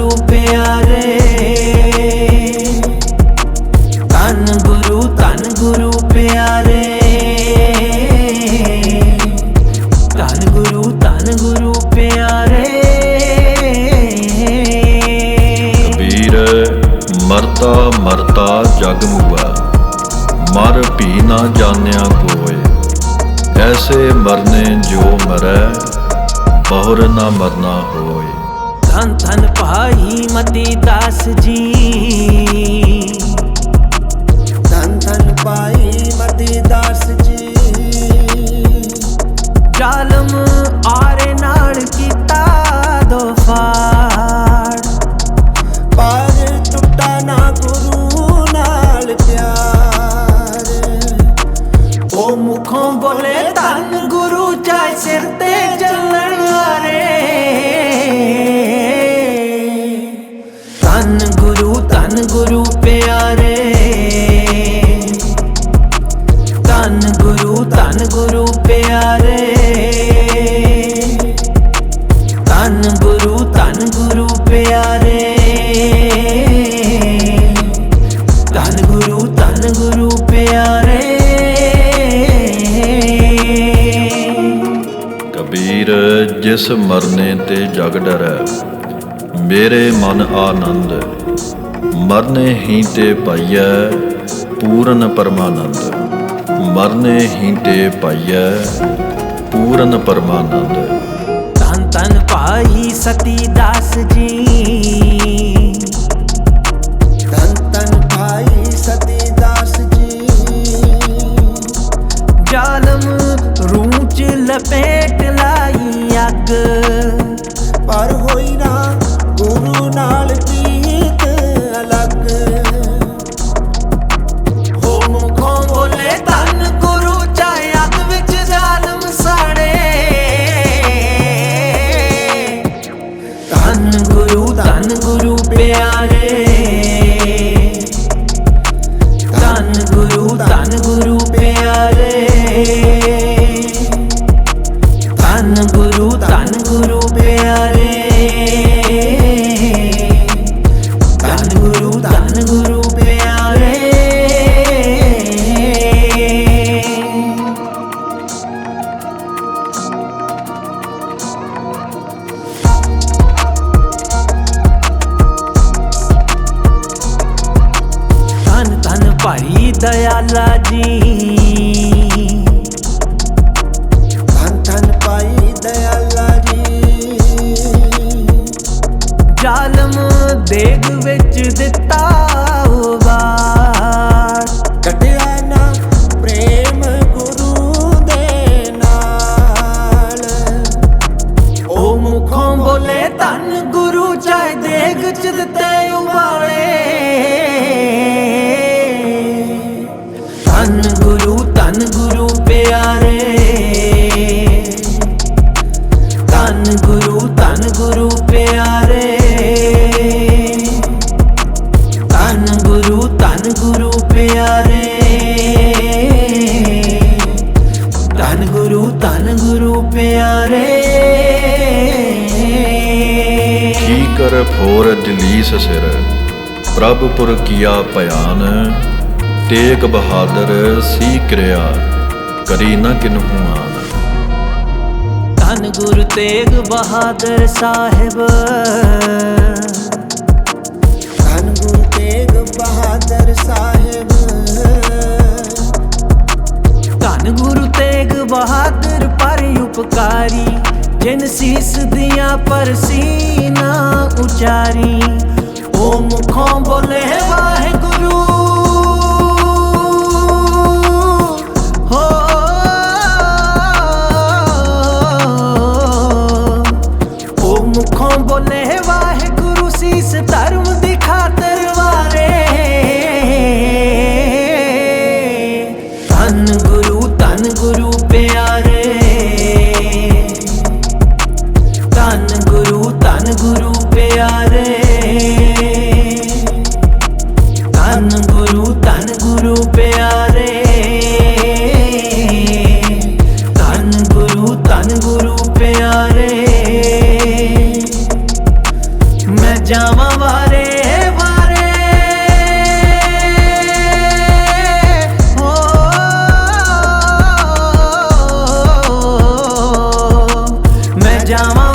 ਗੁਰੂ ਪਿਆਰੇ। ਧੰਨ ਗੁਰੂ ਧੰਨ ਗੁਰੂ ਪਿਆਰੇ। ਧੰਨ ਗੁਰੂ ਧੰਨ ਗੁਰੂ ਪਿਆਰੇ। ਕਬੀਰ, ਮਰਤਾ ਮਰਤਾ ਜਗ ਮੁਆ ਮਰ ਭੀ ਨਾ ਜਾਣਿਆ ਕੋਏ। ਐਸੇ ਮਰਨੇ ਜੋ ਮਰੈ, ਬਹੁਰ ਨਾ ਮਰਨਾ ਹੋਏ। ਧੰਨ ਧੰਨ ਭਾਈ ਮਤੀ ਦਾਸ ਜੀ। ਧੰਨ ਧੰਨ ਪਾਈ ਮਤੀ ਦਾਸ ਜੀ। ਜ਼ਾਲਮ ਆਰੇ ਨਾਲ ਕੀਤਾ ਦੋ ਧੰਨ ਗੁਰੂ ਪਿਆਰੇ। ਧੰਨ ਗੁਰੂ ਧੰਨ ਗੁਰੂ ਪਿਆਰੇ। ਧੰਨ ਗੁਰੂ ਧੰਨ ਗੁਰੂ ਪਿਆਰੇ। ਕਬੀਰ, ਜਿਸ ਮਰਨੇ ਤੇ ਜਗ ਡਰੈ, ਮੇਰੇ ਮਨ ਆਨੰਦ, ਮਰਨੇ ਹੀ ਤੇ ਪਾਈਐ ਪੂਰਨ ਪਰਮਾਨੰਦ। ਮਰਨੇ ਹੀ ਤੇ ਪਾਈਐ ਪੂਰਨ ਪਰਮਾਨੰਦ। ਧੰਨ ਧੰਨ ਭਾਈ ਸਤੀ ਦਾਸ ਜੀ। ਭਾਈ ਦਇਆਲਾ ਫੋਰ ਜਲੀਸ ਸਿਰ। ਪ੍ਰਭ ਕੀਆ ਭਿਆਨ ਤੇਗ ਬਹਾਦਰ ਸੀ ਕਿਰਿਆ, ਕਰੀ ਨ ਕਿਨਹੂ ਆਨ ਧੰਨ ਗੁਰੂ ਤੇਗ ਬਹਾਦਰ ਸਾਹਿਬ। ਧੰਨ ਗੁਰੂ ਤੇਗ ਬਹਾਦਰ ਸਾਹਿਬ। ਧੰਨ ਗੁਰੂ ਤੇਗ ਬਹਾਦਰ, ਪਰ ਉਪਕਾਰੀ ਜਿਨ ਸੀਸ ਦੀਆਂ ਪਰਸੀ ਨਾ ਉਚਾਰੀ ਉਹ ਮੁਖੋਂ ਬੋਲੇ ਵਾਹਿਗੁਰੂ ਮੁਖੋਂ ਬੋਲੇ ਵਾਹਿਗੁਰੂ ਸੀਸ ਧਰਮ ਦੀ ਖਾਤਰ ਪਿਆਰੇ। ਧੰਨ ਗੁਰੂ ਧੰਨ ਗੁਰੂ ਪਿਆਰੇ। ਧੰਨ ਗੁਰੂ ਧੰਨ ਗੁਰੂ ਪਿਆਰੇ। ਮੈਂ ਜਾਵਾਂ ਵਾਰੇ ਵਾਰੇ। ਮੈਂ ਜਾਵਾਂ